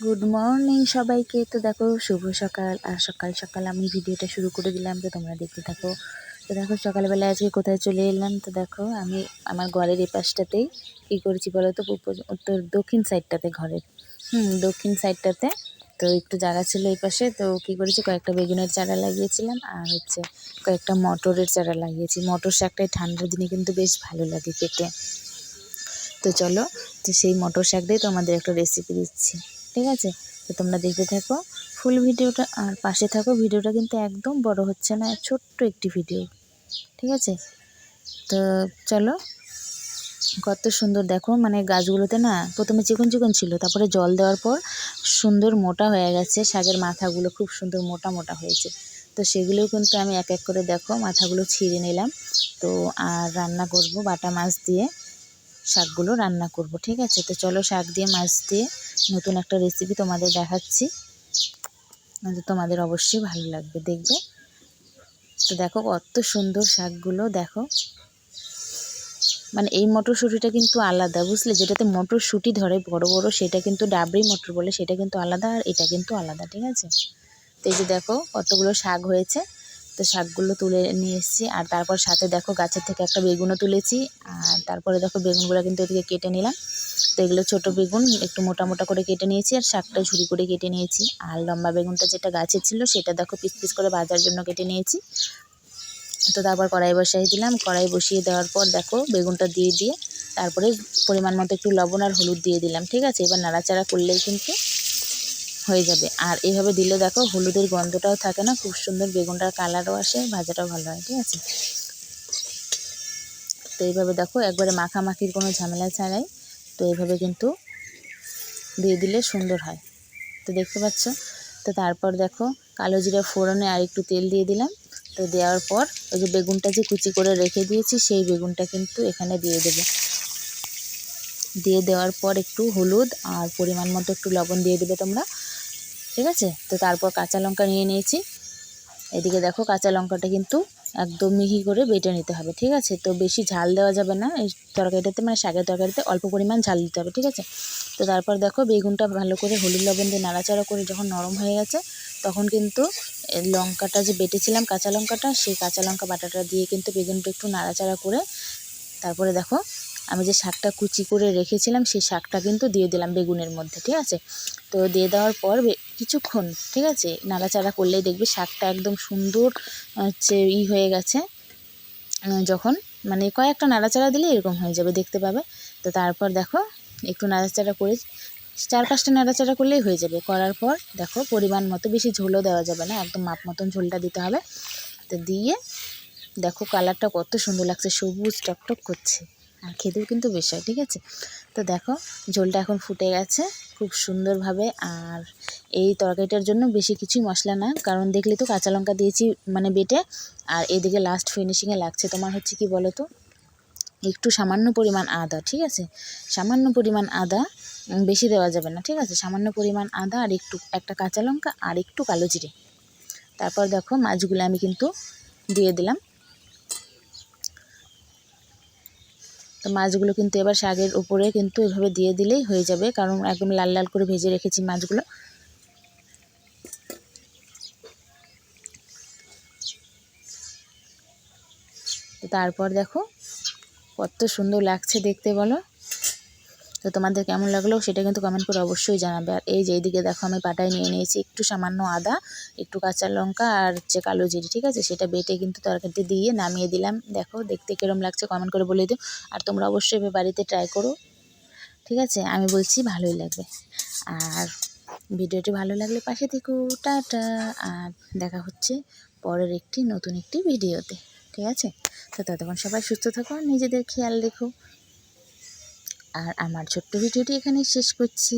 Good morning সবাইকে। তো দেখো, শুভ সকাল। আর সকাল সকাল আমি ভিডিওটা শুরু করে দিলাম, তো তোমরা দেখতে থাকো। তো দেখো, সকালবেলা আজকে কোথায় চলে এলাম, তো দেখো, আমি আমার ঘরের এই পাশটাতেই। কী করেছি বলো তো? উত্তর, দক্ষিণ সাইডটাতে ঘরের। হুম, দক্ষিণ সাইডটাতে। তো একটু জায়গা ছিল এই পাশে, তো কী করেছি? কয়েকটা বেগুনের চারা লাগিয়েছিলাম, আর হচ্ছে কয়েকটা মটরের চারা লাগিয়েছি। মটর শাকটাই ঠান্ডার দিনে কিন্তু বেশ ভালো লাগে খেতে। তো চলো, তো সেই মটর শাক দিয়ে তোমাদের একটা রেসিপি দিচ্ছি। ঠিক আছে? তো তোমরা দেখতে থাকো ফুল ভিডিওটা, আর পাশে থাকো, ভিডিওটা কিন্তু একদম বড় হচ্ছে না, ছোট্ট একটি ভিডিও। ঠিক আছে? তো চলো, কত সুন্দর দেখো মানে গাছগুলোতে না, প্রথমে চিকন চিকন ছিল, তারপরে জল দেওয়ার পর সুন্দর মোটা হয়ে গেছে, শাকের মাথাগুলো খুব সুন্দর মোটা মোটা হয়েছে। তো সেগুলোও কিন্তু আমি এক এক করে দেখো, মাথাগুলো ছিঁড়ে নিলাম। তো আর রান্না করব বাটা মাছ দিয়ে। শাকগুলো রান্না করব, ঠিক আছে? তো চলো শাক দিয়ে, মাছ দিয়ে নতুন একটা রেসিপি তোমাদের দেখাচ্ছি। তোমাদের অবশ্যই ভালো লাগবে, দেখবে? তো দেখো কত সুন্দর শাকগুলো, দেখো। মানে এই মটরশুঁটিটা কিন্তু আলাদা, বুঝলে? যেটাতে মটরশুঁটি ধরে বড় বড়, সেটা কিন্তু ডাবরি মটর বলে, সেটা কিন্তু আলাদা, আর এটা কিন্তু আলাদা, ঠিক আছে? তো এই যে দেখো কতগুলো শাক হয়েছে। তো শাকগুলো তুলে নিয়ে এসেছি। আর তারপর সাথে দেখো গাছের থেকে একটা বেগুনও তুলেছি। আর তারপরে দেখো বেগুনগুলো কিন্তু এদিকে কেটে নিলাম। তো এগুলো ছোটো বেগুন, একটু মোটা মোটা করে কেটে নিয়েছি আর শাকটা ঝুরি করে কেটে নিয়েছি। আর লম্বা বেগুনটা যেটা গাছের ছিল সেটা দেখো পিস পিস করে ভাজার জন্য কেটে নিয়েছি। তো তারপর কড়াই বসাই দিলাম। কড়াই বসিয়ে দেওয়ার পর দেখো বেগুনটা দিয়ে দিয়ে তারপরে পরিমাণ মতো একটু লবণ আর হলুদ দিয়ে দিলাম। ঠিক আছে? এবার নাড়াচাড়া করলেই কিন্তু হয়ে যাবে। আর এইভাবে দিলে দেখো হলুদের গন্ধটাও থাকে না, খুব সুন্দর বেগুনটার কালারও আসে, ভাজাটাও ভালো হয়, ঠিক আছে? তো এইভাবে দেখো, একবারে মাখামাখির কোনো ঝামেলা ছাড়াই তো এইভাবে কিন্তু দিয়ে দিলে সুন্দর হয়। তো দেখতে পাচ্ছ? তো তারপর দেখো, কালো জিরা ফোড়নে আর একটু তেল দিয়ে দিলাম। তো দেওয়ার পর ওই যে বেগুনটা যে কুচি করে রেখে দিয়েছি, সেই বেগুনটা কিন্তু এখানে দিয়ে দেবো। দিয়ে দেওয়ার পর একটু হলুদ আর পরিমাণ মতো একটু লবণ দিয়ে দেবে তোমরা। ঠিক আছে? তো তারপর কাঁচা লঙ্কা নিয়ে নিয়েছি। এদিকে দেখো কাঁচা লঙ্কাটা কিন্তু একদম মিহি করে বেটে নিতে হবে, ঠিক আছে? তো বেশি ঝাল দেওয়া যাবে না। এই তরকারিটাতে মানে শাকের তরকারিতে অল্প পরিমাণ ঝাল দিতে হবে, ঠিক আছে? তো তারপর দেখো বেগুনটা ভালো করে হলুদ লবণ দিয়ে নাড়াচাড়া করে যখন নরম হয়ে গেছে, তখন কিন্তু লঙ্কাটা যে বেটেছিলাম কাঁচা লঙ্কাটা, সেই কাঁচা লঙ্কা বাটাটা দিয়ে কিন্তু বেগুনটা একটু নাড়াচাড়া করে, তারপরে দেখো আমি যে শাকটা কুচি করে রেখেছিলাম, সেই শাকটা কিন্তু দিয়ে দিলাম বেগুনের মধ্যে, ঠিক আছে? তো দিয়ে দেওয়ার পর কিছুক্ষণ, ঠিক আছে? নাড়াচাড়া করলেই দেখবে শাকটা একদম সুন্দর, হচ্ছে ই হয়ে গেছে। যখন মানে কয়েকটা নাড়াচাড়া দিলে এরকম হয়ে যাবে, দেখতে পাবে। তো তারপর দেখো, একটু নাড়াচাড়া করে, চার পাঁচটা নাড়াচাড়া করলেই হয়ে যাবে। করার পর দেখো, পরিমাণ মতো বেশি ঝোলও দেওয়া যাবে না, একদম মাপ মতন ঝোলটা দিতে হবে। তো দিয়ে দেখো কালারটা কত সুন্দর লাগছে, সবুজ টকটক করছে। আর খেতেও কিন্তু বেশ হয়, ঠিক আছে? তো দেখো, ঝোলটা এখন ফুটে গেছে খুব সুন্দরভাবে আর এই তরকারিটার জন্য বেশি কিছুই মশলা না, কারণ দেখলে তো কাঁচা লঙ্কা দিয়েছি মানে বেটে আর এদিকে লাস্ট ফিনিশিংয়ে লাগছে তোমার হচ্ছে কি বলো তো একটু সামান্য পরিমাণ আদা, ঠিক আছে? সামান্য পরিমাণ আদা বেশি দেওয়া যাবে না, ঠিক আছে? সামান্য পরিমাণ আদা আর একটু, একটা কাঁচা লঙ্কা আর একটু কালো জিরে। তারপর দেখো মাছগুলো আমি কিন্তু দিয়ে দিলাম। তো মাছগুলো কিন্তু এবার শাকের উপরে কিন্তু এভাবে দিয়ে দিলেই হয়ে যাবে, কারণ একদম লাল লাল করে ভেজে রেখেছি মাছগুলো। তো তারপর দেখো কত সুন্দর লাগছে দেখতে বলো। তো তোমাদের কেমন লাগল সেটা কিন্তু কমেন্ট করে অবশ্যই জানাবে। আর এই যে এইদিকে দেখো আমি পাটায় নিয়ে নিয়েছি একটু সামান্য আদা, একটু কাঁচা লঙ্কা আর হচ্ছে কালো জিরি, ঠিক আছে? সেটা বেটে কিন্তু তরকারিতে দিয়ে নামিয়ে দিলাম। দেখো দেখতে কিরম লাগছে কমেন্ট করে বলে দিও। আর তোমরা অবশ্যই বাড়িতে ট্রাই করো, ঠিক আছে? আমি বলছি ভালোই লাগবে। আর ভিডিওটি ভালো লাগলে পাশে থেকো। টাটা। আর দেখা হচ্ছে পরের একটি নতুন একটি ভিডিওতে, ঠিক আছে? তো ততক্ষণ সবাই সুস্থ থাকো, নিজেদের খেয়াল রেখো। আর আমার ছোট্ট ভিডিওটি এখানেই শেষ করছি।